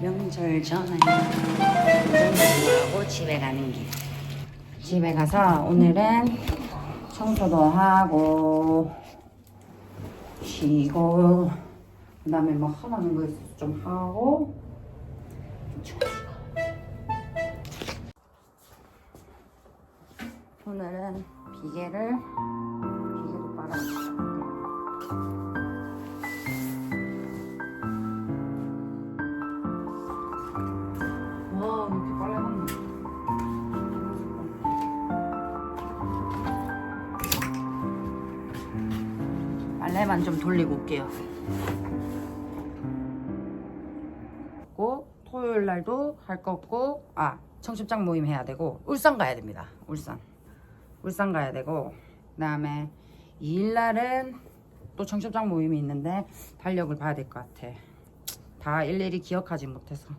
명절 전에 하고 집에 가는 길. 집에 가서 오늘은 청소도 하고 쉬고 그 다음에 뭐 하라는 거 있어서 좀 하고 오늘은 비계를 비계도 빨아줄 건데 빨래만 좀 돌리고 올게요. 고 토요일 날도 할거 없고 아 청첩장 모임 해야 되고 울산 가야 됩니다. 울산. 울산 가야 되고 그다음에 2일 날은 또 청첩장 모임이 있는데 달력을 봐야 될 것 같아. 다 일일이 기억하지 못해서.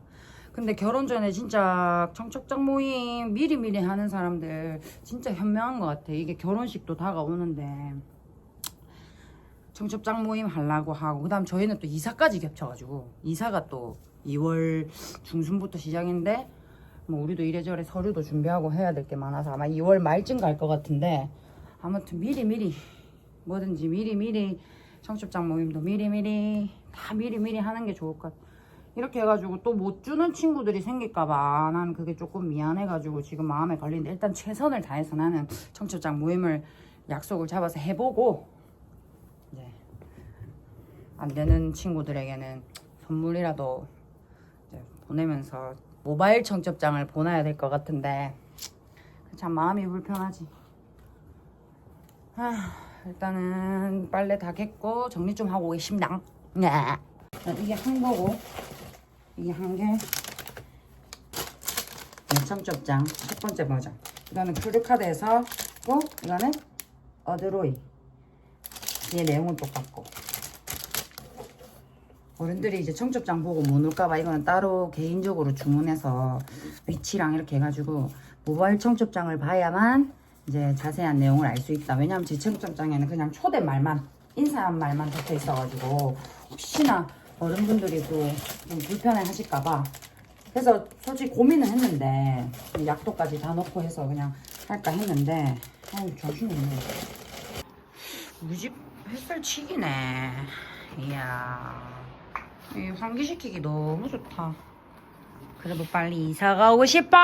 근데 결혼 전에 진짜 청첩장 모임 미리미리 하는 사람들 진짜 현명한 것 같아. 이게 결혼식도 다가오는데 청첩장 모임 하려고 하고 그다음 저희는 또 이사까지 겹쳐가지고 이사가 또 2월 중순부터 시작인데 뭐 우리도 이래저래 서류도 준비하고 해야 될 게 많아서 아마 2월 말쯤 갈 것 같은데 아무튼 미리 미리 뭐든지 미리 미리 청첩장 모임도 미리 미리 다 미리 미리 하는 게 좋을 것 같아 이렇게 해가지고 또 못 주는 친구들이 생길까봐 나는 그게 조금 미안해가지고 지금 마음에 걸리는데 일단 최선을 다해서 나는 청첩장 모임을 약속을 잡아서 해보고 안 되는 친구들에게는 선물이라도 보내면서 모바일 청첩장을 보내야 될 것 같은데 참 마음이 불편하지. 아, 일단은 빨래 다 겠고 정리 좀 하고 오겠습니다. 네. 자, 이게 한 거고 이게 한 개. 네, 청첩장 첫 번째 버전. 이거는 큐르카드에서 고 이거는 어드로이. 얘 내용은 똑같고. 어른들이 이제 청첩장 보고 못 올까봐 이거는 따로 개인적으로 주문해서 위치랑 이렇게 해가지고 모바일 청첩장을 봐야만 이제 자세한 내용을 알 수 있다. 왜냐면 제 청첩장에는 그냥 초대 말만 인사한 말만 적혀 있어가지고 혹시나 어른분들이 또 좀 불편해 하실까봐 그래서 솔직히 고민은 했는데 약도까지 다 넣고 해서 그냥 할까 했는데 아유 정신이 없네. 우리 집 햇살 치기네. 이야. 이 환기시키기 너무 좋다. 그래도 빨리 이사 가고 싶어!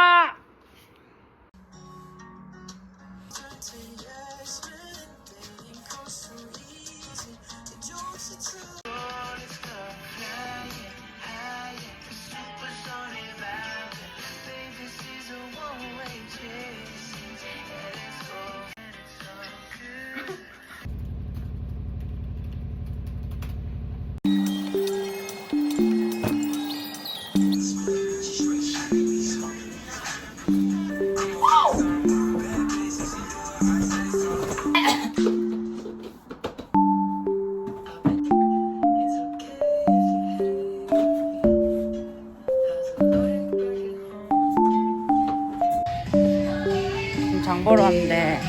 왔는데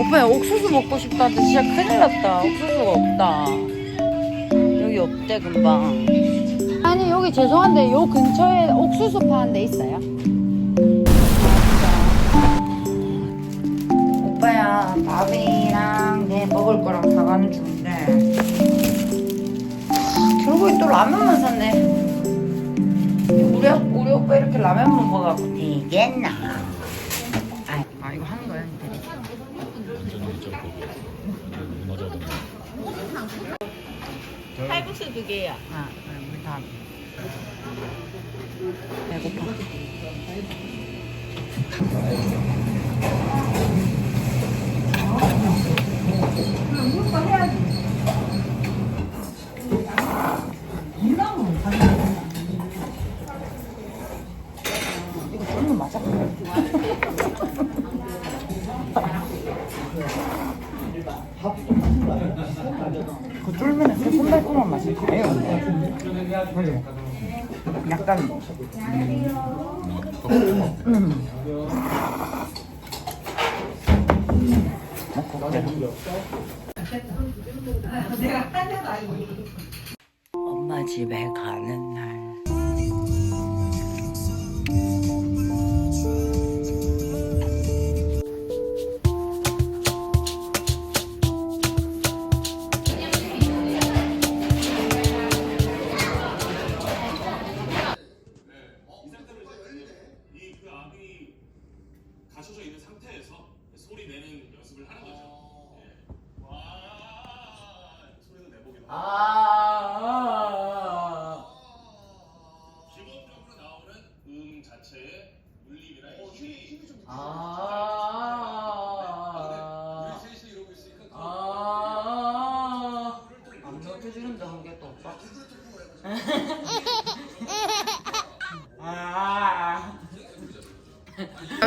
오빠야 옥수수 먹고 싶다는데 진짜 큰일 났다. 옥수수가 없다. 여기 없대 금방. 아니 여기 죄송한데 요 근처에 옥수수 파는 데 있어요? 오빠야 밥이랑 내 먹을 거랑 사가는 중인데. 결국에 또 라면만 샀네. 우리, 우리 오빠 이렇게 라면만 먹어갖고 되겠나 아, 아 이거 하는 거야? 칼국수 두 개야. 아, 우리 다 배고파. 이거 쫄면 맞아? 그 쫄면에 새콤달콤한 맛이 가요. 약간 음. 먹고. 엄마 엄마 집에 가는 날.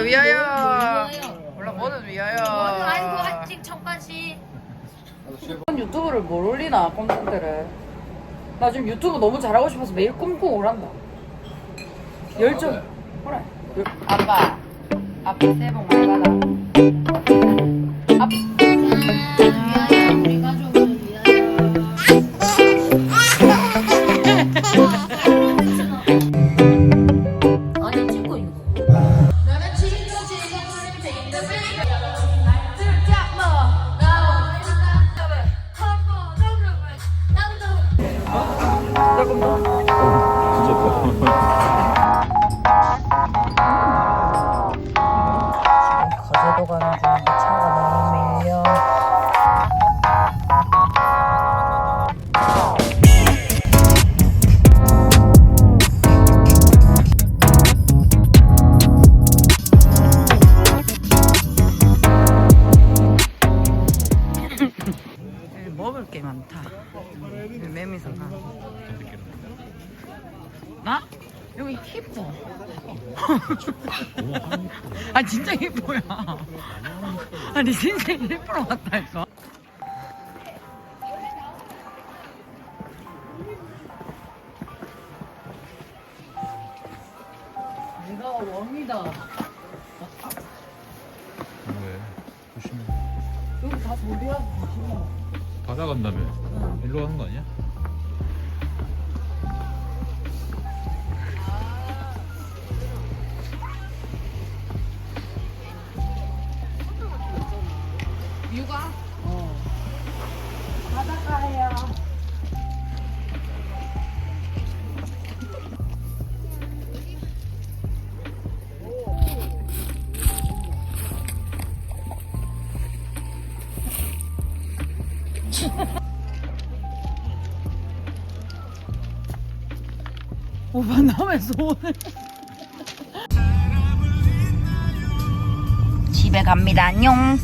위하여. 몰라 뭐는 위하여. 아이고 아직 청바지 유튜브를 뭘 올리나 콘텐츠를. 나 지금 유튜브 너무 잘하고 싶어서 매일 꿈꾸고 오란다. 열정. 그래. 아빠. 아빠 새해 복 많이 받아. 아 진짜 힙어야. 아니 진짜 힙으로 왔다니까. 내가 왕이다. 왜? 조심해. 여기 다 돌이야. 바다 간다며. 일로 가는 거 아니야? 육아? 어. 바닷가예요. 오빠 남의 손을 집에 갑니다 안녕